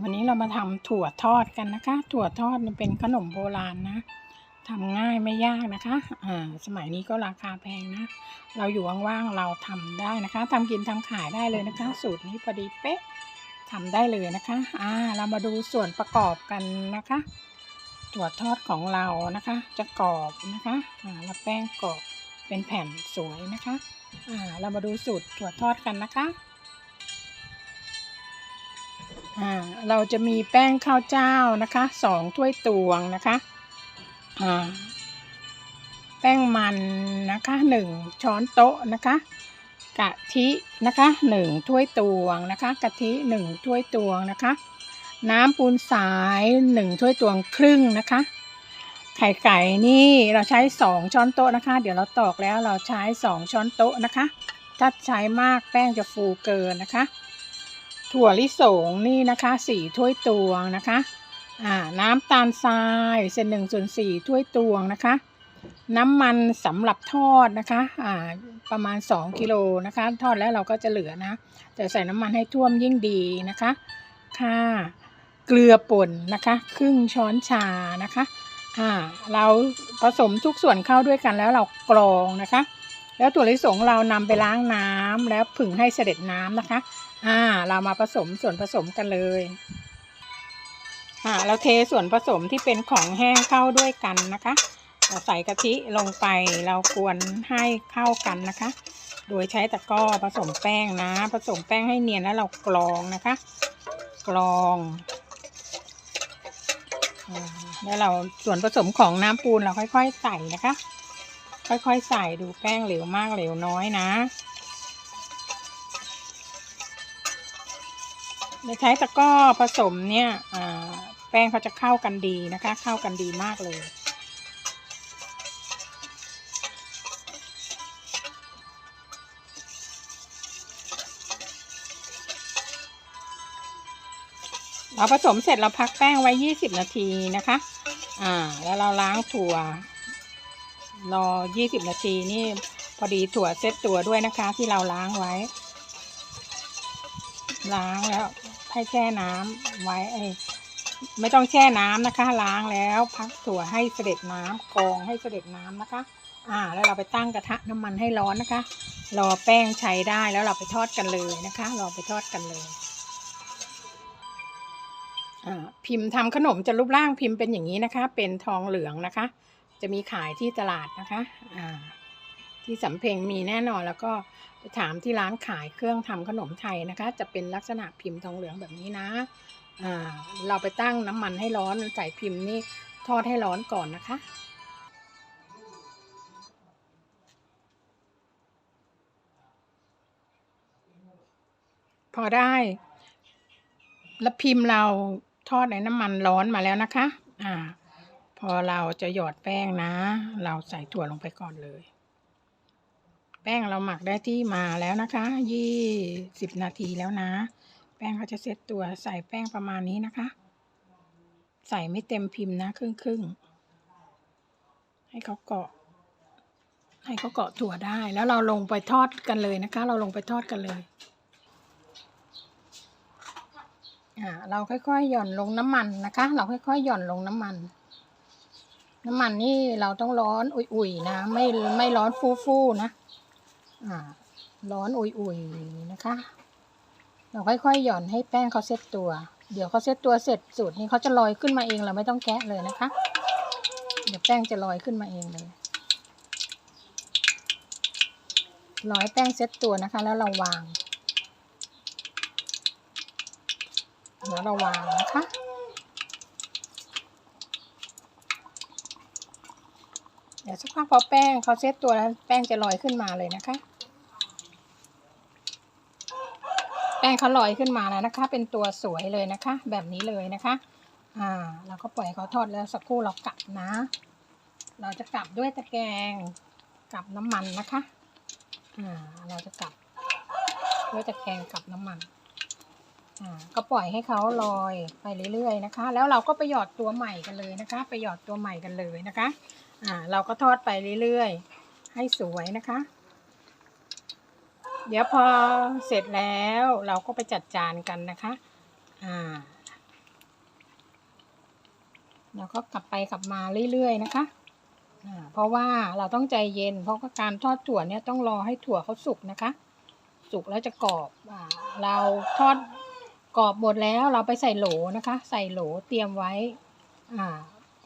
วันนี้เรามาทำถั่วทอดกันนะคะ ถั่วทอดมันเป็นขนมโบราณนะทำง่ายไม่ยากนะคะอ่าสมัยนี้ก็ราคาแพงนะ เราอยู่ว่างๆเราทำได้นะคะทำกินทำขายได้เลยนะคะ สูตรนี้พอดีเป๊ะทำได้เลยนะคะอ่าเรามาดูส่วนประกอบกันนะคะ ถั่วทอดของเรานะคะ จะกรอบนะคะอ่าแล้วแป้งกรอบเป็นแผ่นสวยนะคะอ่าเรามาดูสูตรถั่วทอดกันนะคะ เราจะมีแป้งข้าวเจ้านะคะสองถ้วยตวงนะคะแป้งมันนะคะหนึ่งช้อนโต๊ะนะคะ กะทินะคะหนึ่งถ้วยตวงนะคะ กะทิหนึ่งถ้วยตวงนะคะ น้ำปูนสายหนึ่งถ้วยตวงครึ่งนะคะ ไข่ไก่นี่เราใช้สองช้อนโต๊ะนะคะ เดี๋ยวเราตอกแล้วเราใช้สองช้อนโต๊ะนะคะ ถ้าใช้มากแป้งจะฟูเกินนะคะ ถั่วลิสงนี่นะคะสี่ถ้วยตวงนะคะอ่าน้ำตาลทรายเศษหนึ่งส่วนสี่ถ้วยตวงนะคะ น้ำมันสำหรับทอดนะคะอ่าประมาณ 2กิโลนะคะ ทอดแล้วเราก็จะเหลือนะ แต่ใส่น้ำมันให้ท่วมยิ่งดีนะคะค่ะเกลือป่นนะคะ ครึ่งช้อนชานะคะอ่าเราผสมทุกส่วนเข้าด้วยกันแล้วเรากรองนะคะ แล้วถั่วลิสงเรานำไปล้างน้ำแล้วผึ่งให้เสด็จน้ำนะคะ อ่า เรามาผสมส่วนผสมกันเลย อ่า เราเทส่วนผสมที่เป็นของแห้งเข้าด้วยกันนะคะ เราใส่กะทิลงไปเรากวนให้เข้ากันนะคะ โดยใช้ตะกร้อผสมแป้งนะ ผสมแป้งให้เนียนแล้วเรากรองนะคะ กรองอแล้วเราส่วนผสมของน้ำปูนเราค่อย ๆ ใส่นะคะ ค่อย ๆ ใส่ดูแป้งเหลวมากเหลวน้อยนะ เราใช้ตะกร้อผสมเนี่ยแป้งเขาจะเข้ากันดีนะคะ เข้ากันดีมากเลยเราผสมเสร็จเราพักแป้งไว้ 20 นาทีนะคะ อ่า แล้วเราล้างถั่ว รอ 20 นาทีนี่พอดีถั่วเซ็ตตัวด้วยนะคะ ที่เราล้างไว้ ล้างแล้ว ให้แช่น้ำไว้ไอ้ไม่ต้องแช่น้ำนะคะ ล้างแล้วพักถั่วให้เสด็จน้ำกรองให้เสด็จน้ำนะคะ อ่า แล้วเราไปตั้งกระทะน้ำมันให้ร้อนนะคะ รอแป้งใช้ได้แล้วเราไปทอดกันเลยนะคะเราไปทอดกันเลยอ่าพิมพ์ทำขนมจะรูปร่างพิมพ์เป็นอย่างนี้นะคะ เป็นทองเหลืองนะคะ จะมีขายที่ตลาดนะคะ อ่า ที่สำเพ็งมีแน่นอนแล้วก็ ถามที่ร้านขายเครื่องทำขนมไทยนะคะ จะเป็นลักษณะพิมพ์ทองเหลืองแบบนี้นะเราไปตั้งน้ำมันให้ร้อนใส่พิมพ์นี่ทอดให้ร้อนก่อนนะคะพอได้ แล้วพิมพ์เราทอดในน้ำมันร้อนมาแล้วนะคะ อ่า พอเราจะหยอดแป้งนะ เราใส่ถั่วลงไปก่อนเลย แป้งเราหมักได้ที่มาแล้วนะคะ ยี่สิบนาทีแล้วนะ แป้งเขาจะเซตตัวใส่แป้งประมาณนี้นะคะ ใส่ไม่เต็มพิมพ์นะครึ่งครึ่งให้เขาเกาะ ให้เขาเกาะถั่วได้ แล้วเราลงไปทอดกันเลยนะคะ เราลงไปทอดกันเลยอ่าเราค่อยๆหย่อนลงน้ำมันนะคะ เราค่อยๆหย่อนลงน้ำมัน น้ำมันนี่เราต้องร้อนอุ่ยๆนะ ไม่ไม่ร้อนฟูๆนะ ร้อนอุ่ยๆนะคะ เราค่อยๆหย่อนให้แป้งเขาเซ็ตตัว เดี๋ยวเขาเซ็ตตัวเสร็จสูตรนี้เขาจะลอยขึ้นมาเองเราไม่ต้องแกะเลยนะคะ เดี๋ยวแป้งจะลอยขึ้นมาเองเลยรอให้แป้งเซ็ตตัวนะคะ แล้วเราวางเดี๋ยวเราวางนะคะเดี๋ยวสักพักพอแป้งเขาเซ็ตตัวแล้วแป้งจะลอยขึ้นมาเลยนะคะ แป้งเขาลอยขึ้นมาแล้วนะคะ เป็นตัวสวยเลยนะคะ แบบนี้เลยนะคะ อ่าเราก็ปล่อยเขาทอดแล้วสักครู่เรากลับนะ เราจะกลับด้วยตะแกรงกลับน้ำมันนะคะ อ่า เราจะกลับด้วยตะแกรงกลับน้ำมัน อ่า ก็ปล่อยให้เขาลอยไปเรื่อยๆนะคะ แล้วเราก็ไปหยอดตัวใหม่กันเลยนะคะ ไปหยอดตัวใหม่กันเลยนะคะ อ่า เราก็ทอดไปเรื่อยๆ ให้สวยนะคะ เดี๋ยวพอเสร็จแล้วเราก็ไปจัดจานกันนะคะอ่าเราก็กลับไปกลับมาเรื่อยๆนะคะอ่าเพราะว่าเราต้องใจเย็น เพราะการทอดถั่วเนี่ยต้องรอให้ถั่วเขาสุกนะคะ สุกแล้วจะกรอบอ่าเราทอดกรอบหมดแล้วเราไปใส่โหลนะคะ ใส่โหลเตรียมไว้อ่า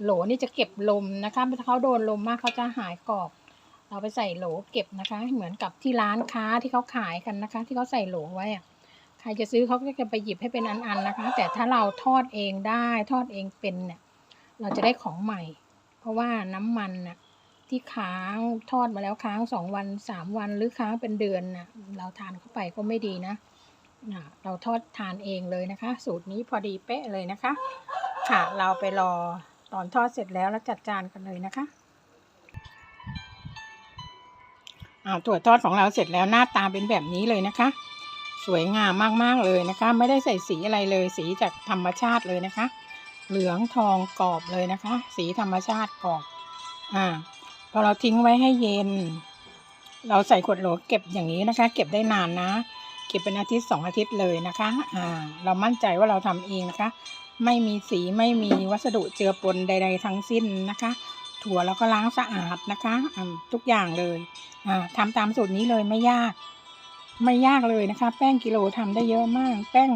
โหลนี่จะเก็บลมนะคะถ้าเขาโดนลมมากเขาจะหายกรอบ เราไปใส่โหลเก็บนะคะ เหมือนกับที่ร้านค้าที่เขาขายกันนะคะ ที่เขาใส่โหลไว้อะใครจะซื้อเขาก็จะไปหยิบให้เป็นอันๆนะคะ แต่ถ้าเราทอดเองได้ทอดเองเป็นเนี่ยเราจะได้ของใหม่ เพราะว่าน้ำมันน่ะที่ค้างทอดมาแล้วค้างสองวันสามวันหรือค้างเป็นเดือนน่ะเราทานเข้าไปก็ไม่ดีนะอะเราทอดทานเองเลยนะคะ สูตรนี้พอดีเป๊ะเลยนะคะ ค่ะเราไปรอตอนทอดเสร็จแล้วแล้วจัดจานกันเลยนะคะ อ่าถั่วทอดของเราเสร็จแล้วหน้าตาเป็นแบบนี้เลยนะคะ สวยงามมากๆเลยนะคะ ไม่ได้ใส่สีอะไรเลย สีจากธรรมชาติเลยนะคะ เหลืองทองกรอบเลยนะคะ สีธรรมชาติกรอบอ่าพอเราทิ้งไว้ให้เย็น เราใส่ขวดโหลเก็บอย่างนี้นะคะ เก็บได้นานนะ เก็บเป็นอาทิตย์สองอาทิตย์เลยนะคะอ่าเรามั่นใจว่าเราทำเองนะคะ ไม่มีสีไม่มีวัสดุเจือปนใด ๆ ทั้งสิ้นนะคะ ถั่วเราก็ล้างสะอาดนะคะทุกอย่างเลยอ่าทำตามสูตรนี้เลยไม่ยาก ไม่ยากเลยนะคะ แป้งกิโลทำได้เยอะมาก แป้ง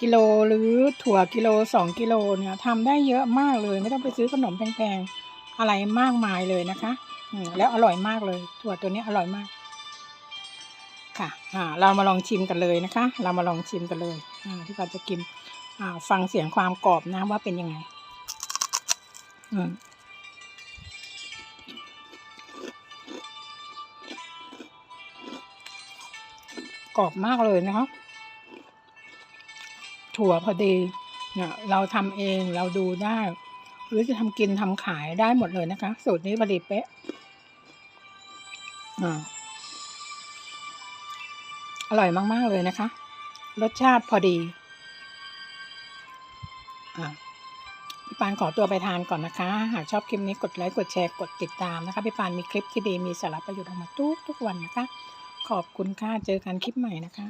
กิโลหรือถั่วกิโลสองกิโลเนี่ยทำได้เยอะมากเลย ไม่ต้องไปซื้อขนมแพงๆอะไรมากมายเลยนะคะแล้วอร่อยมากเลย ถั่วตัวนี้อร่อยมาก ค่ะเรามาลองชิมกันเลยนะคะ เรามาลองชิมกันเลยที่เราจะกินฟังเสียงความกรอบนะว่าเป็นยังไง อืม กรอบมากเลยนะคะ ถั่วพอดีเนี่ยเราทำเองเราดูได้ หรือจะทำกินทำขายได้หมดเลยนะคะ สูตรนี้พอดีเป๊ะอ่าอร่อยมาก ๆ เลยนะคะ รสชาติพอดีอ่าพี่ปานขอตัวไปทานก่อนนะคะ หากชอบคลิปนี้กดไลค์ กดแชร์ กดติดตามนะคะ พี่ปานมีคลิปที่ดีมีสาระประโยชน์ออกมาทุกทุกวันนะคะ ขอบคุณค่ะ เจอกันคลิปใหม่นะคะ